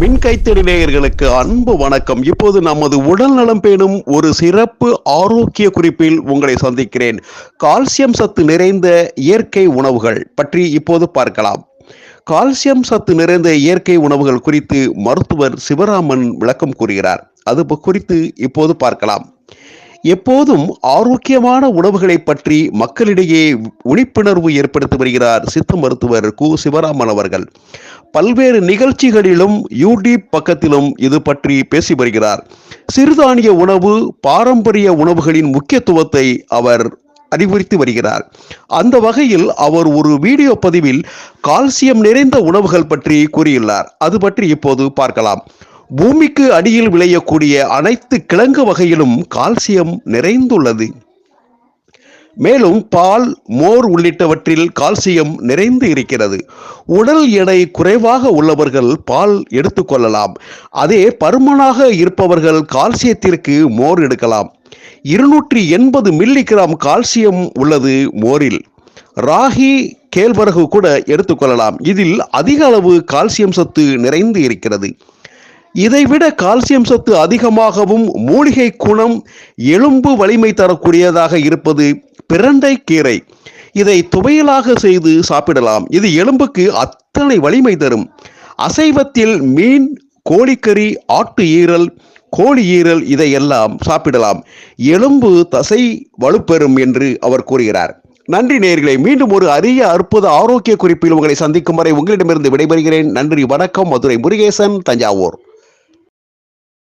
மின் கைத்தடி நேயர்களுக்கு அன்பு வணக்கம். இப்போது நமது உடல் நலம் பேணும் ஒரு சிறப்பு ஆரோக்கிய குறிப்பில் உங்களை சந்திக்கிறேன். கால்சியம் சத்து நிறைந்த இயற்கை உணவுகள் பற்றி இப்போது பார்க்கலாம். கால்சியம் சத்து நிறைந்த இயற்கை உணவுகள் குறித்து மருத்துவர் சிவராமன் விளக்கம் கூறுகிறார். அது குறித்து இப்போது பார்க்கலாம். எப்போதும் ஆரோக்கியமான உணவுகளை பற்றி மக்களிடையே விழிப்புணர்வு ஏற்படுத்தி வருகிறார் சித்த மருத்துவர் கு. சிவராமன் அவர்கள். பல்வேறு நிகழ்ச்சிகளிலும் யூடியூப் பக்கத்திலும் இது பற்றி பேசி வருகிறார். சிறுதானிய உணவு பாரம்பரிய உணவுகளின் முக்கியத்துவத்தை அவர் அறிவுறுத்தி வருகிறார். அந்த வகையில் அவர் ஒரு வீடியோ பதிவில் கால்சியம் நிறைந்த உணவுகள் பற்றி கூறியுள்ளார். அது பற்றி இப்போது பார்க்கலாம். பூமிக்கு அடியில் விளையக்கூடிய அனைத்து கிழங்கு வகையிலும் கால்சியம் நிறைந்துள்ளது. மேலும் பால் மோர் உள்ளிட்டவற்றில் கால்சியம் நிறைந்து இருக்கிறது. உடல் எடை குறைவாக உள்ளவர்கள் பால் எடுத்துக்கொள்ளலாம் அதே பருமனாக இருப்பவர்கள் கால்சியத்திற்கு மோர் எடுக்கலாம். இருநூற்றி எண்பது மில்லிகிராம் கால்சியம் உள்ளது மோரில். ராகி கேழ்வரகு கூட எடுத்துக்கொள்ளலாம் இதில் அதிக அளவு கால்சியம் சத்து நிறைந்து இருக்கிறது. இதைவிட கால்சியம் சத்து அதிகமாகவும் மூலிகை குணம் எலும்பு வலிமை தரக்கூடியதாக இருப்பது பிரண்டை கீரை. இதை துவையலாக செய்து சாப்பிடலாம். இது எலும்புக்கு அத்தனை வலிமை தரும். அசைவத்தில் மீன் கோழிக்கறி ஆட்டு ஈரல் கோழி ஈரல் இதையெல்லாம் சாப்பிடலாம். எலும்பு தசை வலுப்பெறும் என்று அவர் கூறுகிறார். நன்றி நேர்களை மீண்டும் ஒரு அரிய அற்புத ஆரோக்கிய குறிப்பில் உங்களை சந்திக்கும் வரை உங்களிடமிருந்து விடைபெறுகிறேன். நன்றி வணக்கம். மதுரை முருகேசன் தஞ்சாவூர்.